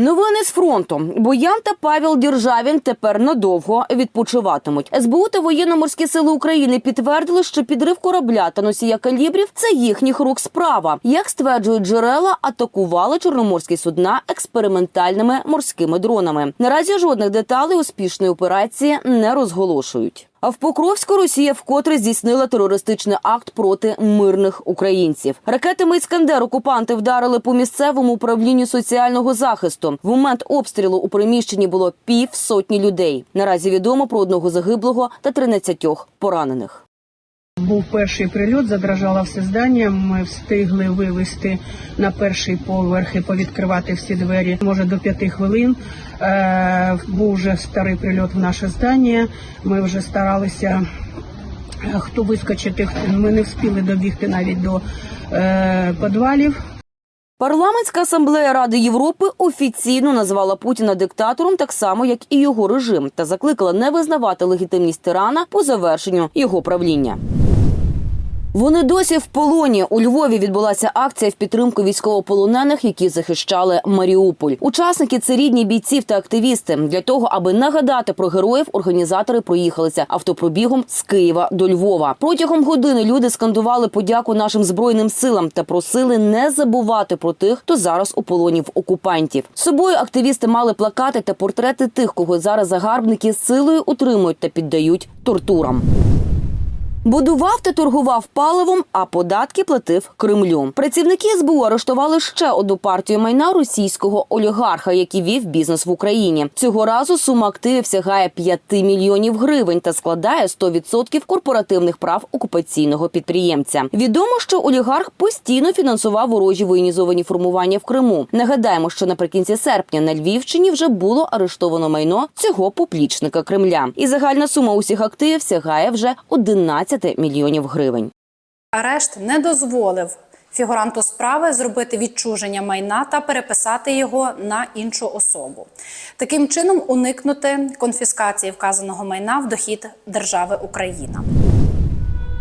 Новини з фронту. Боян та Павел Діржавін тепер надовго відпочиватимуть. СБУ та воєнно-морські сили України підтвердили, що підрив корабля та носія калібрів це їхніх рук справа. Як стверджують джерела, атакували чорноморські судна експериментальними морськими дронами. Наразі жодних деталей успішної операції не розголошують. А в Покровську Росія вкотре здійснила терористичний акт проти мирних українців. Ракетами «Іскандер» окупанти вдарили по місцевому управлінню соціального захисту. В момент обстрілу у приміщенні було пів сотні людей. Наразі відомо про одного загиблого та 13 поранених. Був перший прильот, задрожало все здання. Ми встигли вивести на перший поверх і повідкривати всі двері. Може до п'яти хвилин. Е, був вже старий прильот в наше здання. Ми вже старалися е, хто вискочити. Ми не встигли добігти навіть до е, підвалів. Парламентська асамблея Ради Європи офіційно назвала Путіна диктатором, так само як і його режим, та закликала не визнавати легітимність тирана по завершенню його правління. Вони досі в полоні. У Львові відбулася акція в підтримку військовополонених, які захищали Маріуполь. Учасники це рідні бійців та активісти. Для того, аби нагадати про героїв, організатори проїхалися автопробігом з Києва до Львова. Протягом години люди скандували подяку нашим збройним силам та просили не забувати про тих, хто зараз у полоні в окупантів. З собою активісти мали плакати та портрети тих, кого зараз загарбники силою утримують та піддають тортурам. Будував та торгував паливом, а податки платив Кремлю. Працівники СБУ арештували ще одну партію майна російського олігарха, який вів бізнес в Україні. Цього разу сума активів сягає 5 мільйонів гривень та складає 100% корпоративних прав окупаційного підприємця. Відомо, що олігарх постійно фінансував ворожі воєнізовані формування в Криму. Нагадаємо, що наприкінці серпня на Львівщині вже було арештовано майно цього поплічника Кремля. І загальна сума усіх активів сягає вже 11 мільйонів гривень. Арешт не дозволив фігуранту справи зробити відчуження майна та переписати його на іншу особу. Таким чином уникнути конфіскації вказаного майна в дохід держави Україна.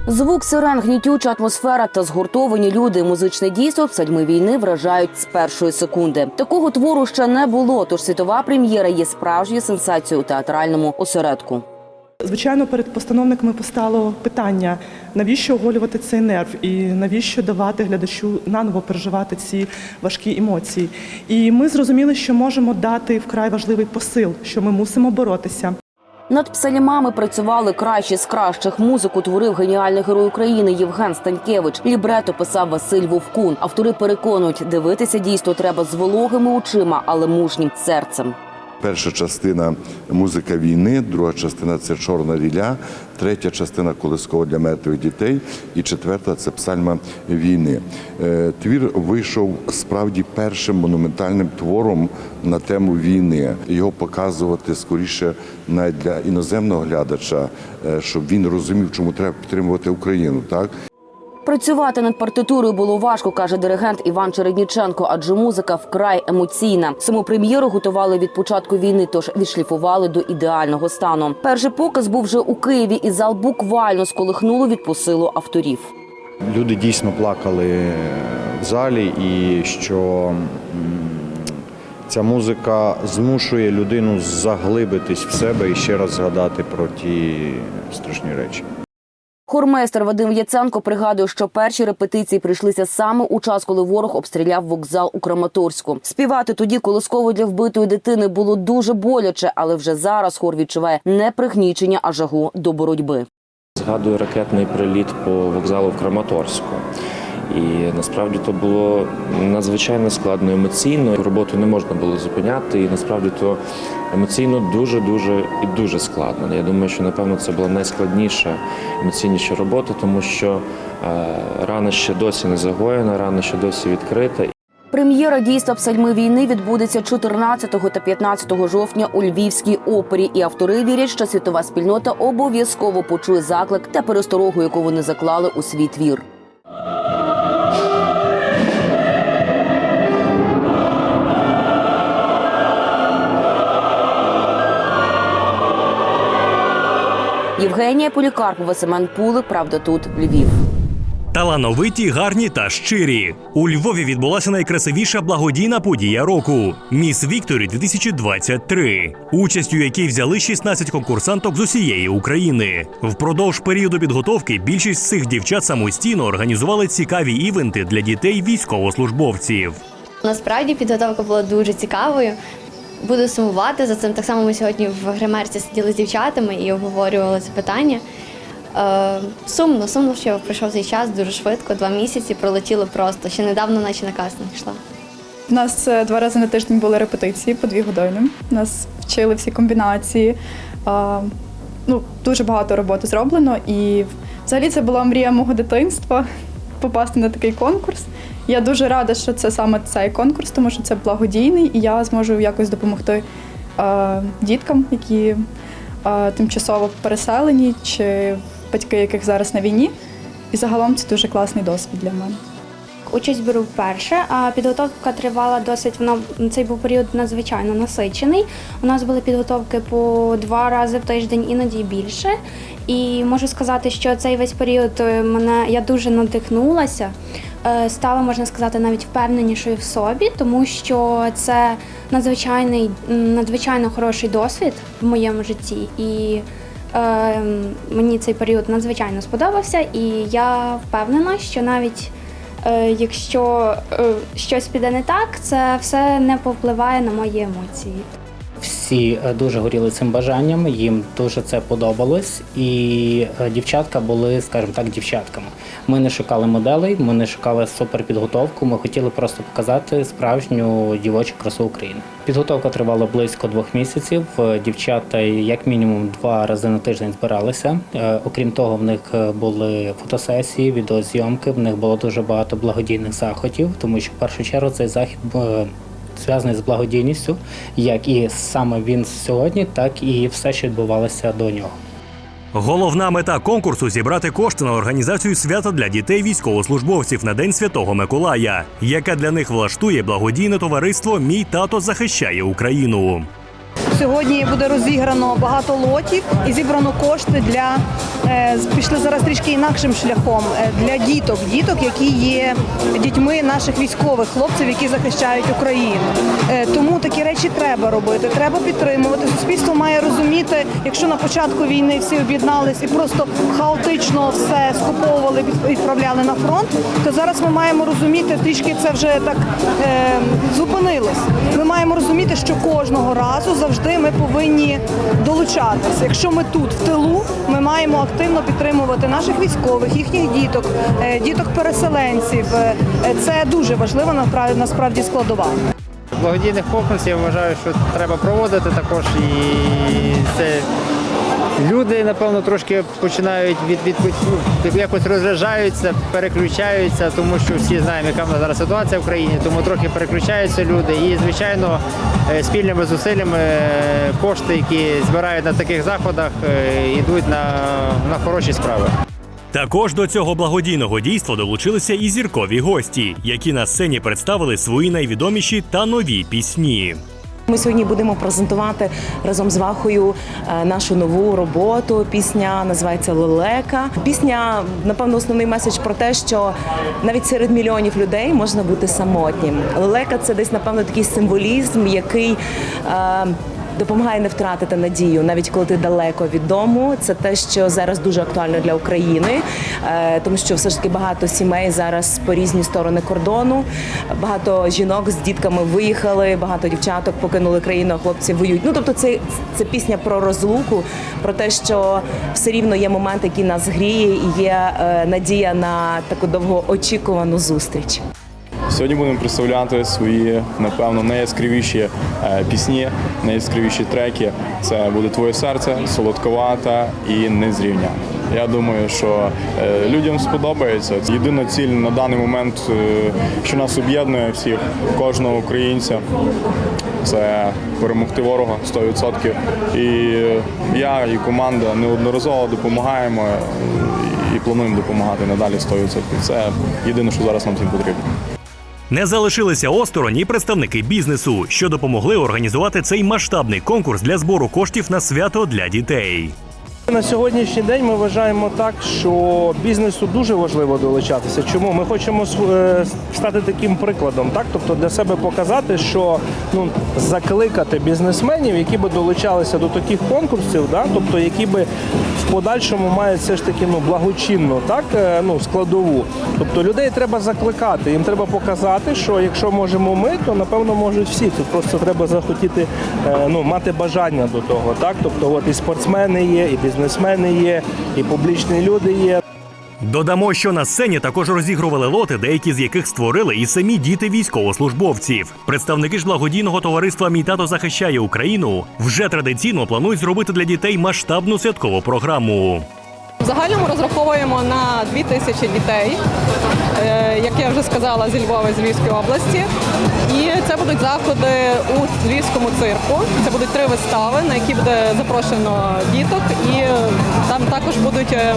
Звук сирен, гнітюча атмосфера та згуртовані люди. Музичне дійство псальми війни вражають з першої секунди. Такого твору ще не було. Тож світова прем'єра є справжньою сенсацією у театральному осередку. Звичайно, перед постановниками постало питання, навіщо оголювати цей нерв і навіщо давати глядачу наново переживати ці важкі емоції. І ми зрозуміли, що можемо дати вкрай важливий посил, що ми мусимо боротися. Над псалімами працювали кращі з кращих. Музику творив геніальний герой України Євген Станькевич. Лібрето писав Василь Вовкун. Автори переконують, дивитися дійство треба з вологими очима, але мужнім серцем. Перша частина музика війни, друга частина це чорна ріля, третя частина колискова для мертвих дітей, і четверта це псальма війни. Е, Твір вийшов справді першим монументальним твором на тему війни. Його показувати скоріше навіть для іноземного глядача, е, щоб він розумів, чому треба підтримувати Україну. Так Працювати над партитурою було важко, каже диригент Іван Чередніченко, адже музика вкрай емоційна. Саму прем'єру готували від початку війни, тож відшліфували до ідеального стану. Перший показ був вже у Києві, і зал буквально сколихнуло від посилу авторів. Люди дійсно плакали в залі, і що ця музика змушує людину заглибитись в себе і ще раз згадати про ті страшні речі. Хормейстер Вадим Яценко пригадує, що перші репетиції прийшлися саме у час, коли ворог обстріляв вокзал у Краматорську. Співати тоді колисково для вбитої дитини було дуже боляче, але вже зараз хор відчуває не пригнічення, а жагу до боротьби. Згадую ракетний приліт по вокзалу в Краматорську. І насправді то було надзвичайно складно емоційно. Роботу не можна було зупиняти, і насправді то емоційно дуже, дуже і дуже складно. Я думаю, що напевно це була найскладніша емоційніша робота, тому що е, рана ще досі не загоєна, рана ще досі відкрита. Прем'єра дійства псальми війни відбудеться 14 та 15 жовтня у Львівській опері. І автори вірять, що світова спільнота обов'язково почує заклик та пересторогу, яку вони заклали у свій твір. Євгенія Полікарпова, Семен Пулик. Правда, тут Львів. Талановиті, гарні та щирі. У Львові відбулася найкрасивіша благодійна подія року Міс Вікторі 2023, участь у якій взяли 16 конкурсанток з усієї України. Впродовж періоду підготовки більшість з цих дівчат самостійно організували цікаві івенти для дітей військовослужбовців. Насправді підготовка була дуже цікавою. Буду сумувати за цим. Так само ми сьогодні в гримерці сиділи з дівчатами і обговорювали це питання. Е, сумно, сумно, що пройшов цей час дуже швидко, два місяці пролетіло просто. Ще недавно, наче на кастинг йшла. У нас е, два рази на тиждень були репетиції по дві години. Нас вчили всі комбінації. А, ну, дуже багато роботи зроблено. І взагалі це була мрія мого дитинства попасти на такий конкурс. Я дуже рада, що це саме цей конкурс, тому що це благодійний, і я зможу якось допомогти е, діткам, які е, тимчасово переселені, чи батьки, яких зараз на війні. І загалом це дуже класний досвід для мене. Участь беру вперше, а підготовка тривала досить. Вона цей був період надзвичайно насичений. У нас були підготовки по два рази в тиждень, іноді більше. І можу сказати, що цей весь період е, мене я дуже надихнулася, е, стала, можна сказати, навіть впевненішою в собі, тому що це надзвичайний, надзвичайно хороший досвід в моєму житті. І е, мені цей період надзвичайно сподобався, і я впевнена, що навіть Якщо е, щось піде не так, це все не повпливає на мої емоції. Всі е, дуже горіли цим бажанням, їм дуже це подобалось, і е, дівчатка були, скажімо так, дівчатками. Ми не шукали моделей, ми не шукали суперпідготовку. Ми хотіли просто показати справжню дівочу красу України. Підготовка тривала близько двох місяців. Е, Дівчата як мінімум два рази на тиждень збиралися. Окрім того, в них були фотосесії, відеозйомки. В них було дуже багато благодійних заходів, тому що в першу чергу цей захід зв'язаний з благодійністю, як і саме він сьогодні, так і все, що відбувалося до нього. Головна мета конкурсу зібрати кошти на організацію свята для дітей військовослужбовців на День Святого Миколая, яке для них влаштує благодійне товариство Мій тато захищає Україну. Сьогодні буде розіграно багато лотів і зібрано кошти для е, пішли зараз трішки інакшим шляхом е, для діток, діток, які є дітьми наших військових хлопців, які захищають Україну. Е, Тому такі речі треба робити. Треба підтримувати. Суспільство має розуміти, якщо на початку війни всі об'єднались і просто хаотично все скуповували, від- відправляли на фронт, то зараз ми маємо розуміти, трішки це вже так е, зупинилось. Ми маємо розуміти, що кожного разу завжди ми повинні долучатися. Якщо ми тут в тилу, ми маємо активно підтримувати наших військових, їхніх діток, е, діток переселенців. Е, Це дуже важливо насправді складова. Благодійних конкурсів я вважаю, що треба проводити також і це. Люди, напевно, трошки починають від, від, від якось розряджаються, переключаються, тому що всі знаємо, яка в нас зараз ситуація в країні, тому трохи переключаються люди. І, звичайно, е, спільними зусиллями е, кошти, які збирають на таких заходах, е, йдуть на, на хороші справи. Також до цього благодійного дійства долучилися і зіркові гості, які на сцені представили свої найвідоміші та нові пісні. Ми сьогодні будемо презентувати разом з Вахою е, нашу нову роботу. Пісня називається Лелека. Пісня, напевно, основний меседж про те, що навіть серед мільйонів людей можна бути самотнім. Лелека це десь, напевно, такий символізм, який. Допомагає не втратити надію, навіть коли ти далеко від дому. Це те, що зараз дуже актуально для України, е, тому що все ж таки багато сімей зараз по різні сторони кордону. Багато жінок з дітками виїхали, багато дівчаток покинули країну, а хлопці воюють. Ну тобто, це, це пісня про розлуку, про те, що все рівно є момент, який нас гріє, і є е, надія на таку довгоочікувану зустріч. Сьогодні будемо представляти свої, напевно, найяскравіші е, пісні, найяскравіші треки. Це буде Твоє серце, солодковата і незрівня. Я думаю, що е, людям сподобається. Єдина ціль на даний момент, е, що нас об'єднує всіх, кожного українця, це перемогти ворога 100%. І я і команда неодноразово допомагаємо і плануємо допомагати надалі 100%. Це єдине, що зараз нам всім потрібно. Не залишилися осторонь і представники бізнесу, що допомогли організувати цей масштабний конкурс для збору коштів на свято для дітей. На сьогоднішній день ми вважаємо так, що бізнесу дуже важливо долучатися. Чому ми хочемо е, стати таким прикладом, так тобто для себе показати, що ну закликати бізнесменів, які би долучалися до таких конкурсів, да, тобто які би в подальшому мають все ж таки ну благочинну, так е, ну складову. Тобто людей треба закликати, їм треба показати, що якщо можемо ми, то напевно можуть всі. Тут просто треба захотіти е, ну мати бажання до того. Так, тобто, от і спортсмени є, і бізнесмени є, і публічні люди є. Додамо, що на сцені також розігрували лоти, деякі з яких створили і самі діти військовослужбовців. Представники ж благодійного товариства Мій тато захищає Україну вже традиційно планують зробити для дітей масштабну святкову програму. В загальному розраховуємо на 2 тисячі дітей, як я вже сказала, зі Львова, з Львівської області. І це будуть заходи у Львівському цирку. Це будуть три вистави, на які буде запрошено діток, і е, там також будуть е,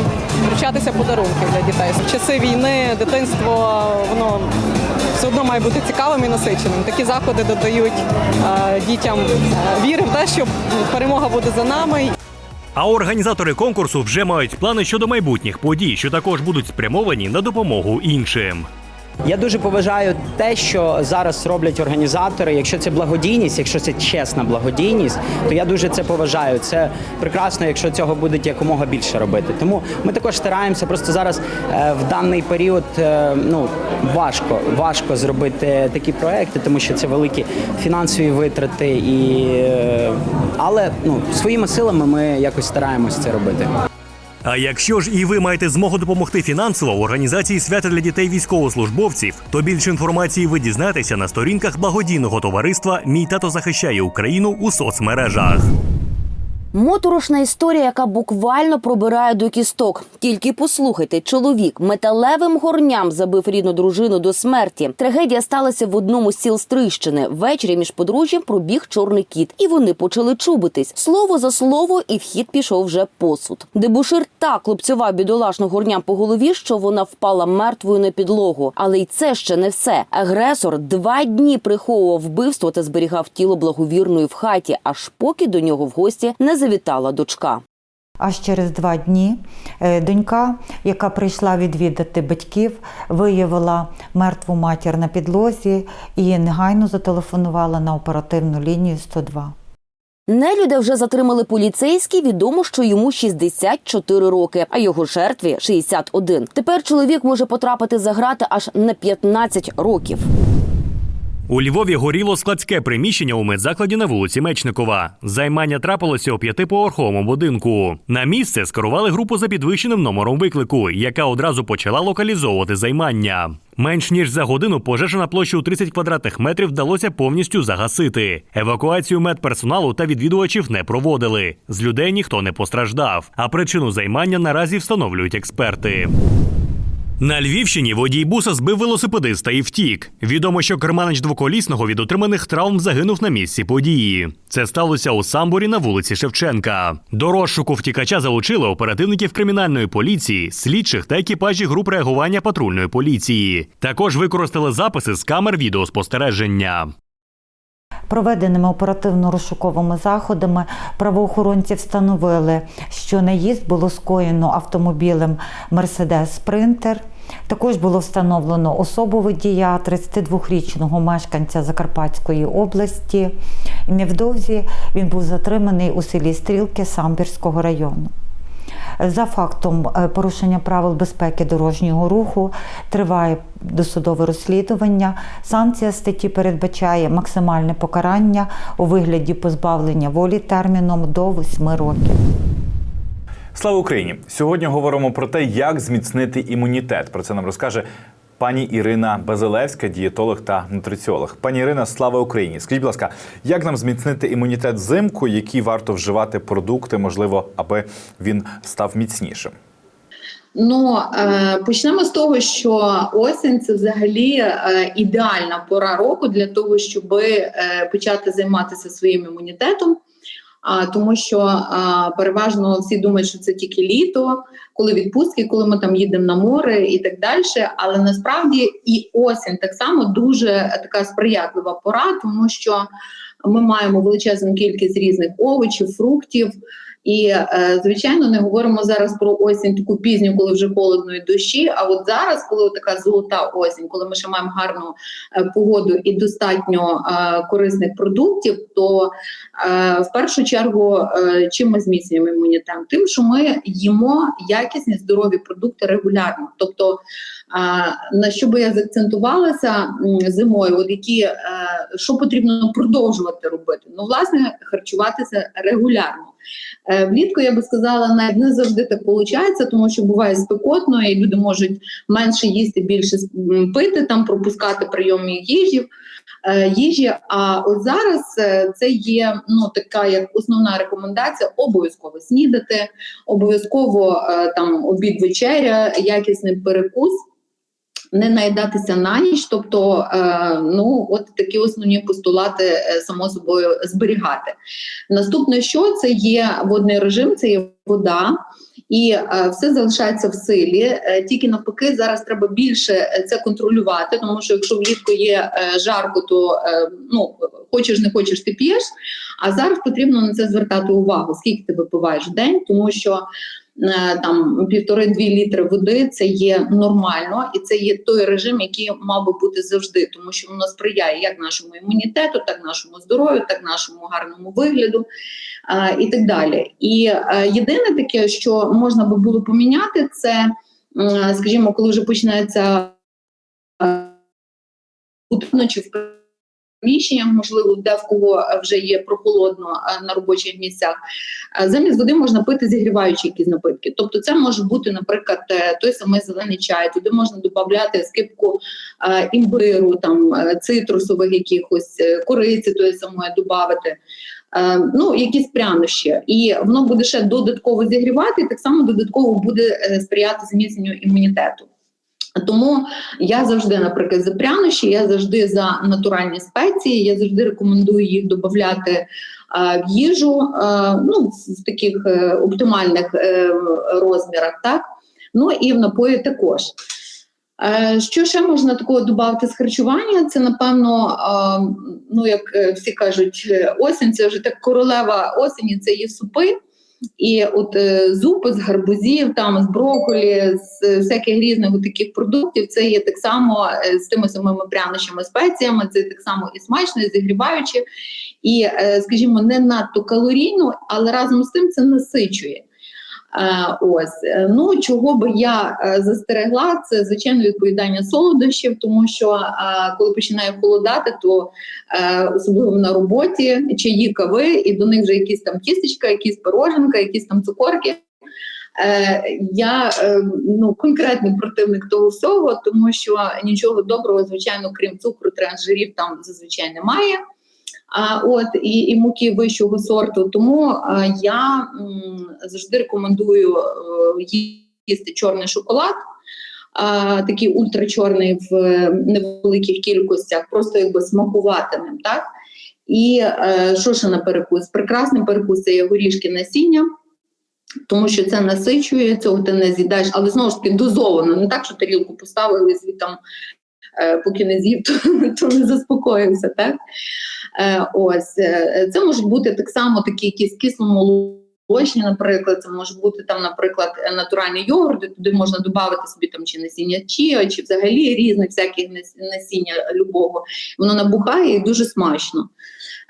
вручатися подарунки для дітей. В часи війни дитинство воно все одно має бути цікавим і насиченим. Такі заходи додають е, дітям е, віри в те, що перемога буде за нами. А організатори конкурсу вже мають плани щодо майбутніх подій, що також будуть спрямовані на допомогу іншим. Я дуже поважаю те, що зараз роблять організатори. Якщо це благодійність, якщо це чесна благодійність, то я дуже це поважаю. Це прекрасно, якщо цього будуть якомога більше робити. Тому ми також стараємося. Просто зараз е, в даний період е, ну важко, важко зробити такі проекти, тому що це великі фінансові витрати, і е, але ну своїми силами ми якось стараємось це робити. А якщо ж і ви маєте змогу допомогти фінансово в організації свята для дітей військовослужбовців, то більше інформації ви дізнаєтеся на сторінках благодійного товариства Мій тато захищає Україну у соцмережах. Моторошна історія, яка буквально пробирає до кісток. Тільки послухайте, чоловік металевим горням забив рідну дружину до смерті. Трагедія сталася в одному з сіл Стрищини. Ввечері між подружжям пробіг чорний кіт, і вони почали чубитись. Слово за слово, і в хід пішов вже посуд. Дебушир так лупцював бідолашну горням по голові, що вона впала мертвою на підлогу. Але й це ще не все. Агресор два дні приховував вбивство та зберігав тіло благовірної в хаті, аж поки до нього в гості не завітала дочка. Аж через два дні е, донька, яка прийшла відвідати батьків, виявила мертву матір на підлозі і негайно зателефонувала на оперативну лінію 102. Нелюда вже затримали поліцейські. Відомо, що йому 64 роки, а його жертві 61. Тепер чоловік може потрапити за грати аж на 15 років. У Львові горіло складське приміщення у медзакладі на вулиці Мечникова. Займання трапилося у п'ятиповерховому будинку. На місце скерували групу за підвищеним номером виклику, яка одразу почала локалізовувати займання. Менш ніж за годину пожежа на площі у 30 квадратних метрів вдалося повністю загасити. Евакуацію медперсоналу та відвідувачів не проводили. З людей ніхто не постраждав. А причину займання наразі встановлюють експерти. На Львівщині водій буса збив велосипедиста і втік. Відомо, що керманич двоколісного від отриманих травм загинув на місці події. Це сталося у Самборі на вулиці Шевченка. До розшуку втікача залучили оперативників кримінальної поліції, слідчих та екіпажі груп реагування патрульної поліції. Також використали записи з камер відеоспостереження. Проведеними оперативно-розшуковими заходами правоохоронці встановили, що наїзд було скоєно автомобілем Мерседес Спринтер. Також було встановлено особу водія 32-річного мешканця Закарпатської області. Невдовзі він був затриманий у селі Стрілки Самбірського району. За фактом е, порушення правил безпеки дорожнього руху триває досудове розслідування. Санкція статті передбачає максимальне покарання у вигляді позбавлення волі терміном до 8 років. Слава Україні! Сьогодні говоримо про те, як зміцнити імунітет. Про це нам розкаже пані Ірина Базилевська, дієтолог та нутриціолог. Пані Ірина, слава Україні! Скажіть, будь ласка, як нам зміцнити імунітет взимку? Які варто вживати продукти, можливо, аби він став міцнішим? Ну е, почнемо з того, що осінь це взагалі е, ідеальна пора року для того, щоб е, почати займатися своїм імунітетом. А тому, що а, переважно всі думають, що це тільки літо, коли відпустки, коли ми там їдемо на море і так далі. Але насправді і осінь так само дуже така сприятлива пора, тому що Ми маємо величезну кількість різних овочів, фруктів. І, е, звичайно, не говоримо зараз про осінь таку пізню, коли вже холодно і дощі. А от зараз, коли така золота осінь, коли ми ще маємо гарну е, погоду і достатньо е, корисних продуктів, то в першу чергу чим ми зміцнюємо імунітет? Тим, що ми їмо якісні здорові продукти регулярно. Тобто, на що би я заакцентувалася зимою, от які е, що потрібно продовжувати робити? Ну, власне, харчуватися регулярно. Е, Влітку я би сказала, навіть не завжди так виходить, тому що буває спекотно, і люди можуть менше їсти, більше пити, там пропускати прийоми їжі. е, їжі. А от зараз це є ну така як основна рекомендація: обов'язково снідати, обов'язково там обід вечеря, якісний перекус. Не наїдатися на ніч, тобто е, ну от такі основні постулати е, само собою зберігати. Наступне, що це є водний режим, це є вода, і е, все залишається в силі. Е, тільки навпаки, зараз треба більше е, це контролювати, тому що якщо влітку є е, жарко, то е, ну хочеш не хочеш, ти п'єш. А зараз потрібно на це звертати увагу, скільки ти випиваєш в день, тому що там півтори-дві літри води це є нормально, і це є той режим, який мав би бути завжди, тому що воно сприяє як нашому імунітету, так нашому здоров'ю, так нашому гарному вигляду е, і так далі. І е, єдине таке, що можна би було поміняти, це, скажімо, коли вже починається е, чи в приміщеннях, можливо, де в кого вже є прохолодно е, на робочих місцях. Е, Замість води можна пити зігріваючі якісь напитки. Тобто, це може бути, наприклад, е, той самий зелений чай. Туди можна додати скипку імбиру, там цитрусових якихось кориці, тої самої додати. Ну, якісь прянощі, і воно буде ще додатково зігрівати, і так само додатково буде сприяти зміцненню імунітету. Тому я завжди, наприклад, за прянощі, я завжди за натуральні спеції, я завжди рекомендую їх додати е, в їжу е, ну, в таких е, оптимальних розмірах, так? Ну і в напої також. Що ще можна такого додати з харчування? Це напевно, ну як всі кажуть, осінь це вже так королева осені, це є супи. І от е, зупи з гарбузів, там з брокколі, з всяких різних таких продуктів, це є так само е, з тими самими прянощами, спеціями, це так само і смачно, і зігріваюче, і, е, скажімо, не надто калорійно, але разом з тим це насичує. Е, Ось Е, ну чого би я е, застерегла, це звичайно відповідання солодощів, тому що коли починає холодати, то особливо на роботі чаї кави, і до них вже якісь там тістечка, якісь пироженка, якісь там цукорки. Я ну конкретний противник того всього, тому що нічого доброго, звичайно, крім цукру, трансжирів там зазвичай немає. А от і, і муки вищого сорту. Тому е, я м, завжди рекомендую е, їсти чорний шоколад, е, такий ультрачорний в невеликих кількостях, просто якби смакувати ним, так? І е, що ще на перекус? Прекрасний перекус це є горішки насіння. Тому що це насичує, цього ти не з'їдаєш, але знову ж таки дозовано, не так, що тарілку поставили звідтам, е, поки не з'їв, то, то не заспокоївся. Так? Е, ось е, це можуть бути так само такі якісь кисломолочні, наприклад, це може бути там, наприклад, натуральний йогурт, туди можна додати собі там чи насіння чія, чи взагалі різних всяких насіння любого. Воно набухає і дуже смачно.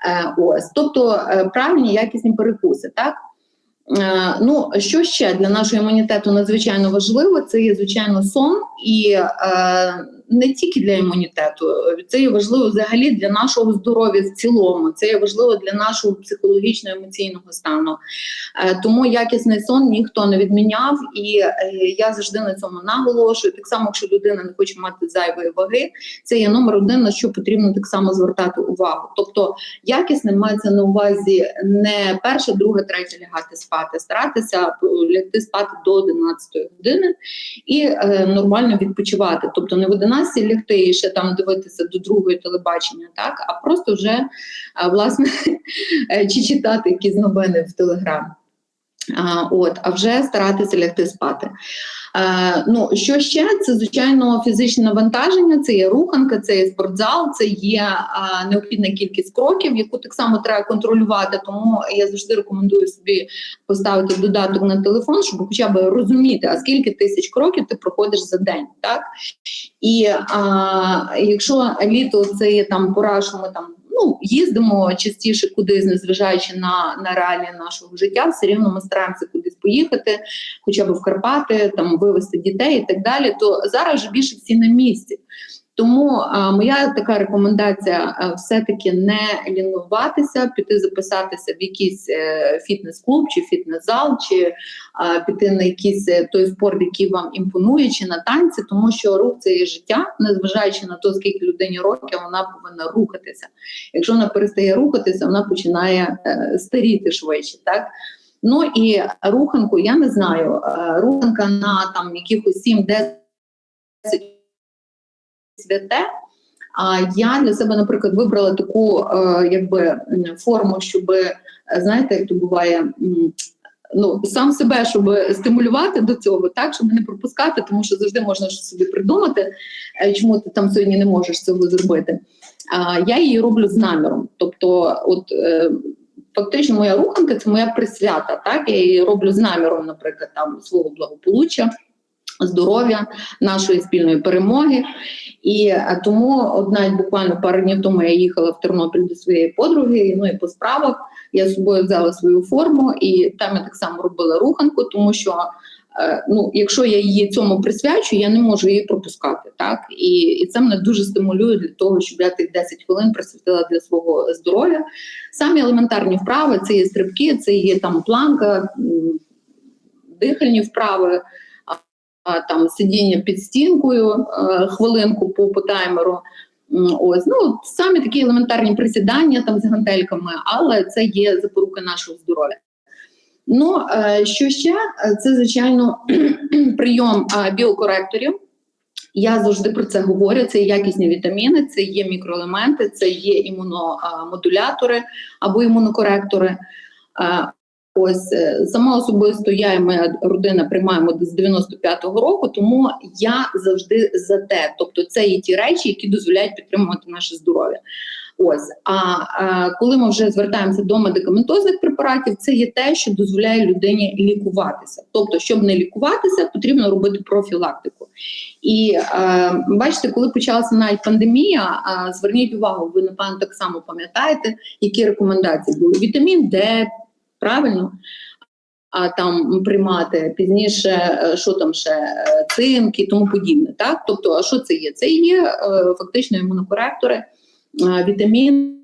Е, ось, тобто е, правильні якісні перекуси, так? Е, Ну, що ще для нашого імунітету надзвичайно важливо, це є звичайно сон, і е, не тільки для імунітету, це є важливо взагалі для нашого здоров'я в цілому. Це є важливо для нашого психологічного емоційного стану. Е, Тому якісний сон ніхто не відміняв, і е, я завжди на цьому наголошую. Так само, якщо людина не хоче мати зайвої ваги, це є номер один, на що потрібно так само звертати увагу. Тобто якісне мається на увазі не перше, друге, третє лягати спати, старатися е, лягти спати до 11 години і е, нормально відпочивати. Тобто не в 11 лягти і ще там дивитися до другої телебачення, так а просто вже власне е, чи читати якісь новини в телеграм. От, а вже старатися лягти спати. Е, ну, що ще? Це, звичайно, фізичне навантаження, це є руханка, це є спортзал, це є а, необхідна кількість кроків, яку так само треба контролювати. Тому я завжди рекомендую собі поставити додаток на телефон, щоб хоча б розуміти, а скільки тисяч кроків ти проходиш за день. Так? І а, якщо літо це є там пора, що ми там ну, їздимо частіше кудись, незважаючи на, на реалії нашого життя, все рівно ми стараємося кудись поїхати, хоча б в Карпати, там вивезти дітей і так далі. То зараз вже більше всі на місці. Тому моя така рекомендація все-таки не лінуватися, піти записатися в якийсь е, фітнес-клуб чи фітнес-зал, чи піти на якийсь е, той спорт, який вам імпонує, чи на танці, тому що рух це є життя, незважаючи на те, скільки людині років, вона повинна рухатися. Якщо вона перестає рухатися, вона починає е, старіти швидше. Так? Ну і руханку, я не знаю, руханка на там якихось 7-10 святе. А я для себе, наприклад, вибрала таку е, якби форму, щоб знаєте, як то буває. Ну, сам себе, щоб стимулювати до цього, так, щоб не пропускати, тому що завжди можна щось собі придумати, е, чому ти там сьогодні не можеш цього зробити. А я її роблю з наміром. Тобто, от е, фактично, моя руханка це моя присвята. Так, я її роблю з наміром, наприклад, там свого благополуччя, здоров'я, нашої спільної перемоги. І е, тому навіть буквально пару днів тому я їхала в Тернопіль до своєї подруги. Ну і по справах я з собою взяла свою форму, і там я так само робила руханку, тому що. е, Ну, якщо я її цьому присвячу, я не можу її пропускати, так і, і це мене дуже стимулює для того, щоб я тих 10 хвилин присвятила для свого здоров'я. Самі елементарні вправи це є стрибки, це є там планка, дихальні вправи, там сидіння під стінкою е, хвилинку по, по таймеру. Ось ну самі такі елементарні присідання там з гантельками, але це є запорука нашого здоров'я. Ну е, що ще? Е, Це звичайно прийом біокоректорів. Я завжди про це говорю. Це якісні вітаміни, це є мікроелементи, це є імуномодулятори або імунокоректори. Ось е, сама особисто я і моя родина приймаємо з 95-го року, тому я завжди за те. Тобто, це є ті речі, які дозволяють підтримувати наше здоров'я. Ось а, а коли ми вже звертаємося до медикаментозних препаратів, це є те, що дозволяє людині лікуватися. Тобто, щоб не лікуватися, потрібно робити профілактику. І е, бачите, коли почалася навіть пандемія, е, зверніть увагу, ви напевно так само пам'ятаєте, які рекомендації були: вітамін Д, правильно. А там приймати пізніше, е, що там ще цинки, і тому подібне. Так, тобто, а що це є? Це є е, фактично імунокоректори, вітаміни.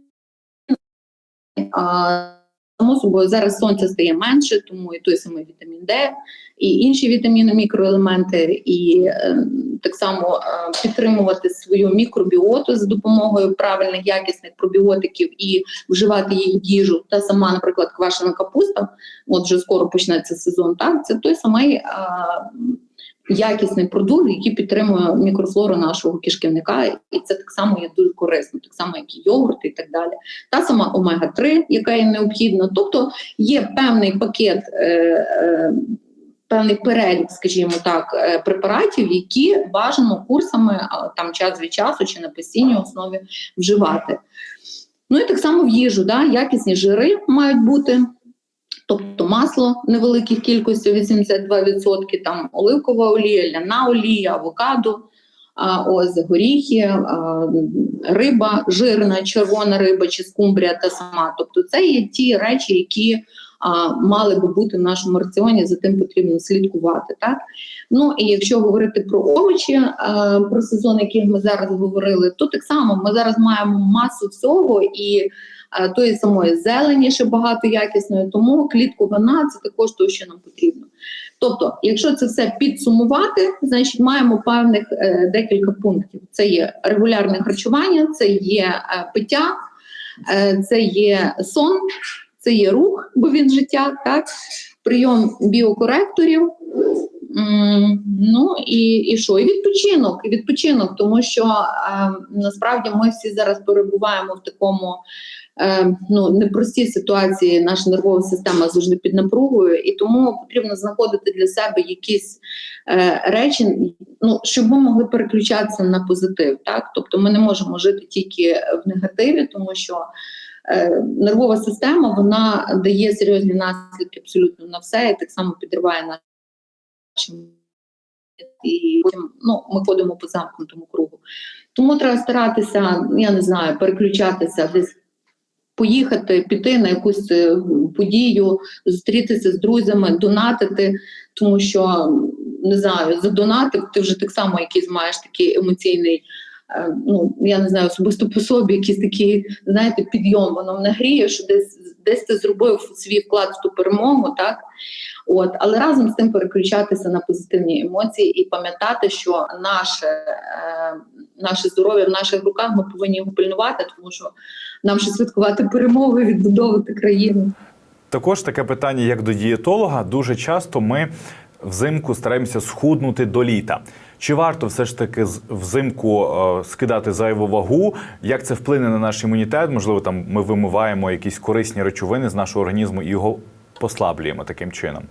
Само собою зараз сонце стає менше, тому і той самий вітамін Д, і інші вітаміни, мікроелементи, і е, так само е, підтримувати свою мікробіоту за допомогою правильних якісних пробіотиків і вживати їх в їжу. Та сама, наприклад, квашена капуста, от вже скоро почнеться сезон. Так, це той самий е, якісний продукт, який підтримує мікрофлору нашого кишківника, і це так само є дуже корисно, так само, як і йогурт і так далі. Та сама омега-3, яка є необхідна. Тобто є певний пакет. Е, е, Певний перелік, скажімо так, е, препаратів, які бажано курсами там час від часу чи на постійній основі вживати. Ну і так само в їжу, да, якісні жири мають бути, тобто масло невеликих кількостях 82%, там оливкова олія, ляна олія, авокадо, ось горіхи, риба, жирна, червона риба чи скумбрія та сама. Тобто це є ті речі, які а, мали би бути в нашому раціоні, за тим потрібно слідкувати. Так? Ну і якщо говорити про овочі, а, про сезон, який ми зараз говорили, то так само ми зараз маємо масу всього і а, тої самої зелені ще багато якісної, тому клітковина це також те, що нам потрібно. Тобто, якщо це все підсумувати, значить маємо певних е, декілька пунктів: це є регулярне харчування, це є е, пиття, е, це є сон, це є рух, бо він життя, так прийом біокоректорів, Ну і, і що? І відпочинок, і відпочинок, тому що е, насправді ми всі зараз перебуваємо в такому е, ну, непростій ситуації. Наша нервова система завжди під напругою, і тому потрібно знаходити для себе якісь е, речі, ну, щоб ми могли переключатися на позитив. Так? Тобто ми не можемо жити тільки в негативі, тому що нервова система вона дає серйозні наслідки абсолютно на все, і так само підриває наші і потім ну, ми ходимо по замкнутому кругу. Тому треба старатися, я не знаю, переключатися десь. Поїхати, піти на якусь е, подію, зустрітися з друзями, донатити, тому що не знаю, задонатив, ти вже так само якийсь маєш такий емоційний, е, ну я не знаю, особисто по собі, якийсь такий, знаєте, підйом. Воно мене гріє, що десь десь ти зробив свій вклад в ту перемогу, так От, але разом з тим переключатися на позитивні емоції і пам'ятати, що наше, е, наше здоров'я в наших руках ми повинні його пильнувати, тому що нам ще святкувати перемогу відбудовувати країну. Також таке питання, як до дієтолога, дуже часто ми взимку стараємося схуднути до літа. Чи варто все ж таки взимку е, скидати зайву вагу? Як це вплине на наш імунітет? Можливо, там ми вимиваємо якісь корисні речовини з нашого організму і його послаблюємо таким чином.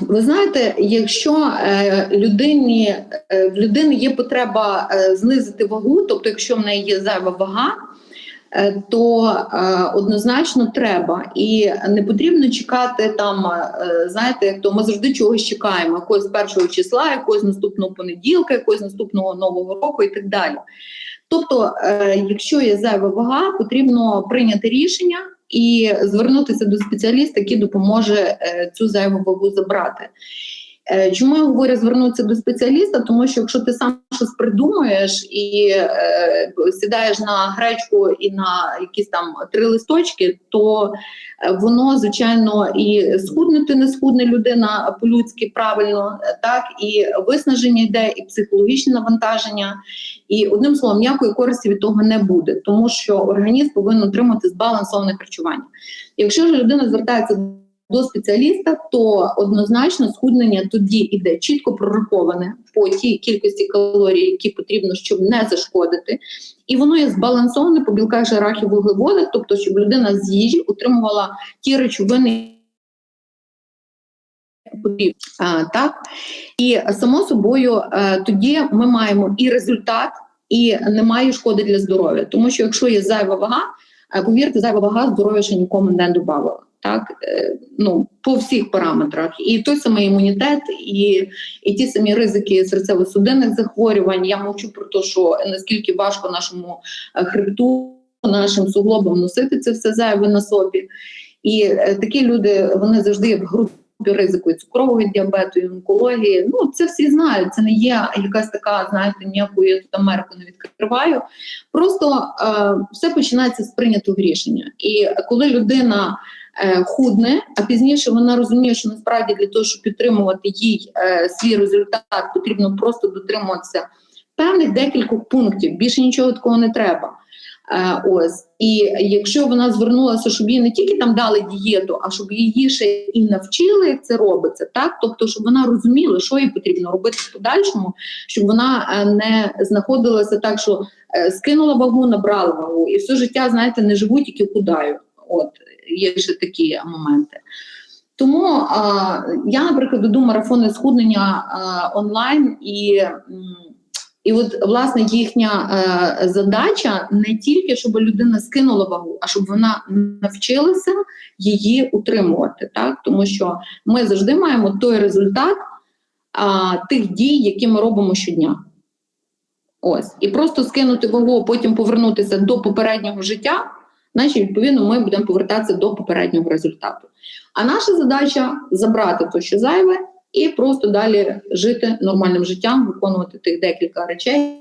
Ви знаєте, якщо е, людині е, в людини є потреба знизити вагу, тобто, якщо в неї є зайва вага, то е, однозначно треба і не потрібно чекати там. е, знаєте, як то ми завжди чогось чекаємо, якогось першого числа, якогось наступного понеділка, якогось наступного нового року і так далі. Тобто, е, якщо є зайва вага, потрібно прийняти рішення і звернутися до спеціаліста, який допоможе е, цю зайву вагу забрати. Е, Чому я говорю звернутися до спеціаліста? Тому що якщо ти сам щось придумуєш і е, сідаєш на гречку і на якісь там три листочки, то е, воно звичайно і схуднути не схудне людина по-людськи правильно, е, так і виснаження йде, і психологічне навантаження. І одним словом, ніякої користі від того не буде, тому що організм повинен отримати збалансоване харчування. Якщо ж людина звертається до спеціаліста, то однозначно схуднення тоді йде чітко прораховане по тій кількості калорій, які потрібно, щоб не зашкодити, і воно є збалансоване по білках, жирах і вуглеводах, тобто, щоб людина з їжі отримувала ті речовини. А, так і само собою е, тоді ми маємо і результат, і немає шкоди для здоров'я. Тому що якщо є зайва вага, е, повірте, зайва вага здоров'я ще нікому не додавала. Так, Е, ну по всіх параметрах, і той самий імунітет, і, і ті самі ризики серцево-судинних захворювань. Я мовчу про те, що наскільки важко нашому е, хребту, нашим суглобам носити це все зайве на собі. І е, такі люди вони завжди в групі ризику і цукрового діабету, і онкології. Ну це всі знають. Це не є якась така, знаєте, ніякої тут Америку не відкриваю. Просто е, все починається з прийнятого рішення. І коли людина худне, а пізніше вона розуміє, що насправді для того, щоб підтримувати їй е, свій результат, потрібно просто дотримуватися певних декількох пунктів. Більше нічого такого не треба. Е, ось і якщо вона звернулася, щоб їй не тільки там дали дієту, а щоб її ще і навчили, як це робиться, так тобто, щоб вона розуміла, що їй потрібно робити в подальшому, щоб вона е, не знаходилася так, що е, скинула вагу, набрала вагу, і все життя, знаєте, не живу, тільки худаю. От є ще такі моменти. Тому а, я, наприклад, веду марафони схуднення а, онлайн і. і от власне їхня е, задача не тільки, щоб людина скинула вагу, а щоб вона навчилася її утримувати. Так? Тому що ми завжди маємо той результат а, тих дій, які ми робимо щодня. Ось. І просто скинути вагу, потім повернутися до попереднього життя, значить, відповідно, ми будемо повертатися до попереднього результату. А наша задача забрати те, що зайве, і просто далі жити нормальним життям, виконувати тих декілька речей.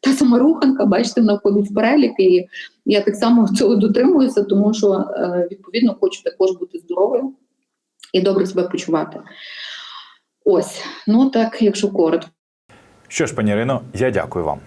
Та сама руханка, бачите, вона входить в перелік, і я так само цього дотримуюся, тому що е, відповідно хочу також бути здоровою і добре себе почувати. Ось, ну так, якщо коротко. Що ж, пані Ірино, я дякую вам.